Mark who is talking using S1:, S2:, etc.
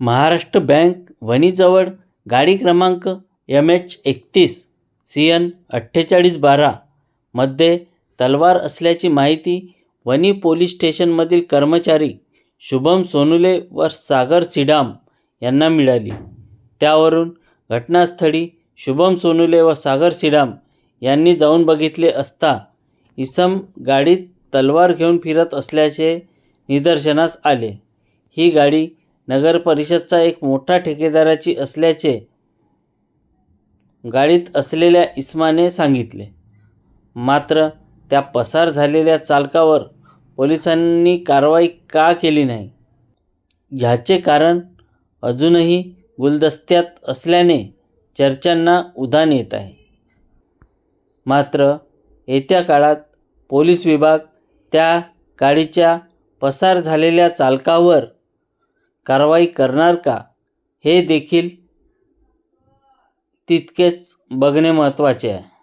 S1: Maharashtra bank वणीजवळ गाडी क्रमांक एम एच एकतीस सी एन अठ्ठेचाळीस बारा मध्ये तलवार असल्याची माहिती वणी पोलीस स्टेशनमधील कर्मचारी शुभम सोनुले व सागर सिडाम यांना मिळाली. त्यावरून घटनास्थळी शुभम सोनुले व सागर सिडाम यांनी जाऊन बघितले असता इसम गाडीत तलवार घेऊन फिरत असल्याचे निदर्शनास आले. ही गाडी नगर परिषदचा एक मोठा ठेकेदाराची असल्याचे गाडीत असलेल्या इसमाने सांगितले. मात्र त्या पसार झालेल्या चालकावर पोलिसांनी कारवाई का केली नाही? ह्याचे कारण अजूनही गुलदस्त्यात असल्याने चर्चांना उधाण येत आहे. मात्र येत्या काळात पोलीस विभाग त्या गाडीच्या पसार झालेल्या चालकावर कारवाई करणार का? हे देखील तितकेच बघणे महत्त्वाचे आहे.